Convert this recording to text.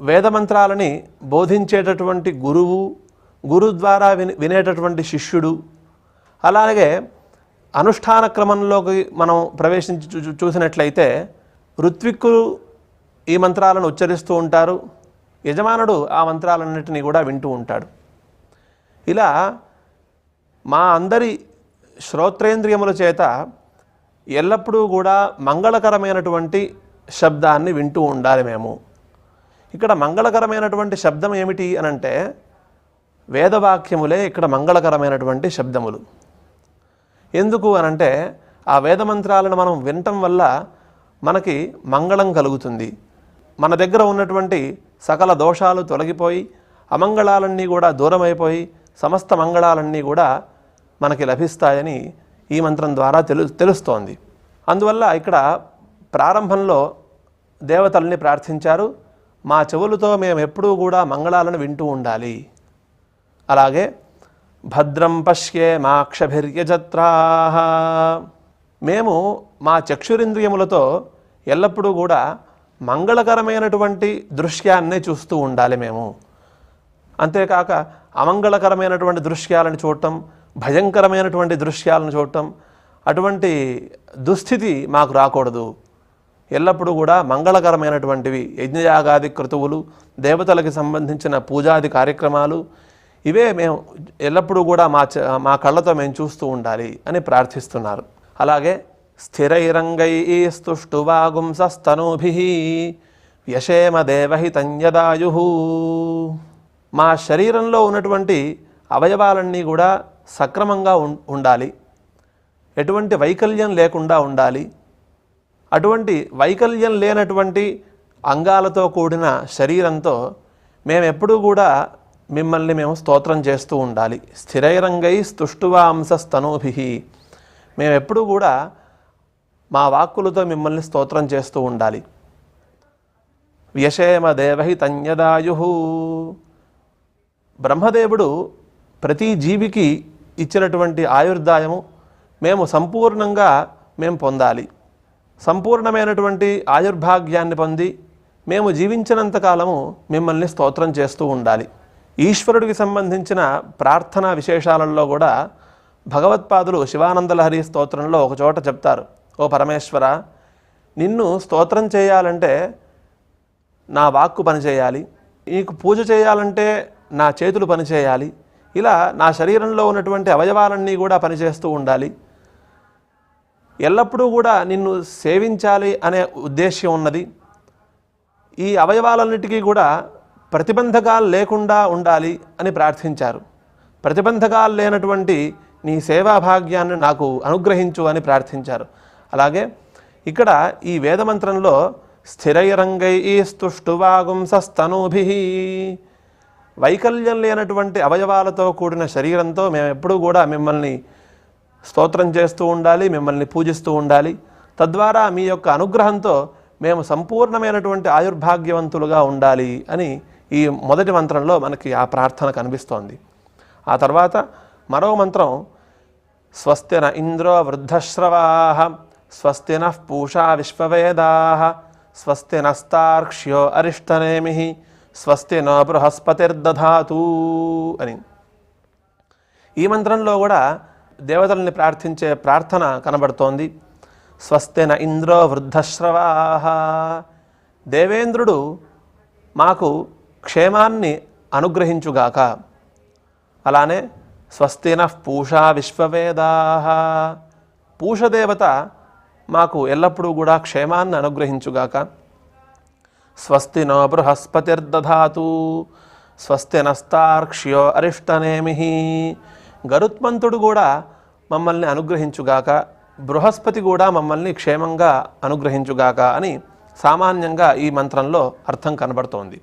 వేదమంత్రాలని బోధించేటటువంటి గురువు గురు ద్వారా విని వినేటటువంటి శిష్యుడు అలాగే అనుష్ఠాన క్రమంలోకి మనం ప్రవేశించి చూ- చూసినట్లయితే ఋత్విక్కులు ఈ మంత్రాలను ఉచ్చరిస్తూ ఉంటారు. యజమానుడు ఆ మంత్రాలన్నిటినీ కూడా వింటూ ఉంటాడు. ఇలా మా అందరి శ్రోత్రేంద్రియముల చేత ఎల్లప్పుడూ కూడా మంగళకరమైనటువంటి శబ్దాన్ని వింటూ ఉండాలి మేము. ఇక్కడ మంగళకరమైనటువంటి శబ్దం ఏమిటి అని అంటే వేదవాక్యములే ఇక్కడ మంగళకరమైనటువంటి శబ్దములు. ఎందుకు అనంటే ఆ వేదమంత్రాలను మనం వినటం వల్ల మనకి మంగళం కలుగుతుంది. మన దగ్గర ఉన్నటువంటి సకల దోషాలు తొలగిపోయి అమంగళాలన్నీ కూడా దూరమైపోయి సమస్త మంగళాలన్నీ కూడా మనకి లభిస్తాయని ఈ మంత్రం ద్వారా తెలు తెలుస్తోంది. అందువల్ల ఇక్కడ ప్రారంభంలో దేవతల్ని ప్రార్థించారు. మా చెవులతో మేము ఎప్పుడూ కూడా మంగళాలను వింటూ ఉండాలి. అలాగే భద్రం పశ్యే మాక్షభిర్యజత్రా. మేము మా చక్షురింద్రియములతో ఎల్లప్పుడూ కూడా మంగళకరమైనటువంటి దృశ్యాన్నే చూస్తూ ఉండాలి మేము. అంతేకాక అమంగళకరమైనటువంటి దృశ్యాలను చూడటం భయంకరమైనటువంటి దృశ్యాలను చూడటం అటువంటి దుస్థితి మాకు రాకూడదు. ఎల్లప్పుడూ కూడా మంగళకరమైనటువంటివి యజ్ఞయాగాది క్రతువులు దేవతలకు సంబంధించిన పూజాది కార్యక్రమాలు ఇవే మేము ఎల్లప్పుడూ కూడా మా చ- మా కళ్ళతో మేము చూస్తూ ఉండాలి అని ప్రార్థిస్తున్నారు. అలాగే స్థిరైరంగై స్తుష్టువాగుంసస్తనూభి యశేమ దేవహితంయదాయు మా శరీరంలో ఉన్నటువంటి అవయవాలన్నీ కూడా సక్రమంగా ఉం- ఉండాలి. ఎటువంటి వైకల్యం లేకుండా ఉండాలి. అటువంటి వైకల్యం లేనటువంటి అంగాలతో కూడిన శరీరంతో మేము ఎప్పుడూ కూడా మిమ్మల్ని మేము స్తోత్రం చేస్తూ ఉండాలి. స్థిరైరంగై స్తుష్టువాంశ స్తనూభి మేము ఎప్పుడూ కూడా మా వాక్కులతో మిమ్మల్ని స్తోత్రం చేస్తూ ఉండాలి. వ్యషేమ దేవహి తన్యదాయు. బ్రహ్మదేవుడు ప్రతి జీవికి ఇచ్చినటువంటి ఆయుర్దాయము మేము సంపూర్ణంగా మేము పొందాలి. సంపూర్ణమైనటువంటి ఆయుర్భాగ్యాన్ని పొంది మేము జీవించినంత కాలము మిమ్మల్ని స్తోత్రం చేస్తూ ఉండాలి. ఈశ్వరుడికి సంబంధించిన ప్రార్థనా విశేషాలలో కూడా భగవత్పాదులు శివానందలహరి స్తోత్రంలో ఒక చోట చెప్తారు ఓ పరమేశ్వర నిన్ను స్తోత్రం చేయాలంటే నా వాక్కు పనిచేయాలి నీకు పూజ చేయాలంటే నా చేతులు పనిచేయాలి ఇలా నా శరీరంలో ఉన్నటువంటి అవయవాలన్నీ కూడా పనిచేస్తూ ఉండాలి. ఎల్లప్పుడూ కూడా నిన్ను సేవించాలి అనే ఉద్దేశ్యం ఉన్నది. ఈ అవయవాలన్నిటికీ కూడా ప్రతిబంధకాలు లేకుండా ఉండాలి అని ప్రార్థించారు. ప్రతిబంధకాలు లేనటువంటి నీ సేవా భాగ్యాన్ని నాకు అనుగ్రహించు అని ప్రార్థించారు. అలాగే ఇక్కడ ఈ వేదమంత్రంలో స్థిరైరంగై స్తుష్టువాగుంసస్తనూభి వైకల్యం లేనటువంటి అవయవాలతో కూడిన శరీరంతో మేము ఎప్పుడూ కూడా మిమ్మల్ని స్తోత్రం చేస్తూ ఉండాలి మిమ్మల్ని పూజిస్తూ ఉండాలి. తద్వారా మీ యొక్క అనుగ్రహంతో మేము సంపూర్ణమైనటువంటి ఆయుర్భాగ్యవంతులుగా ఉండాలి అని ఈ మొదటి మంత్రంలో మనకి ఆ ప్రార్థన కనిపిస్తోంది. ఆ తర్వాత మరో మంత్రం స్వస్తిన ఇంద్రో వృద్ధశ్రవా స్వస్తిన పూషా విశ్వవేదా స్వస్తి నస్తార్క్ష్యో అరిష్టనేమి స్వస్తి నో బృహస్పతిర్దధాతు అని. ఈ మంత్రంలో కూడా దేవతల్ని ప్రార్థించే ప్రార్థన కనబడుతోంది. స్వస్తిన ఇంద్రో వృద్ధశ్రవా దేవేంద్రుడు మాకు క్షేమాన్ని అనుగ్రహించుగాక. అలానే స్వస్తిన పూషా విశ్వవేదా పూషదేవత మాకు ఎల్లప్పుడూ కూడా క్షేమాన్ని అనుగ్రహించుగాక. స్వస్తి నో బృహస్పతిర్దధాతు. స్వస్తి నస్తార్క్ష్యో అరిష్టనేమి గరుత్మంతుడు కూడా మమ్మల్ని అనుగ్రహించుగాక బృహస్పతి కూడా మమ్మల్ని క్షేమంగా అనుగ్రహించుగాక అని సామాన్యంగా ఈ మంత్రంలో అర్థం కనబడుతోంది.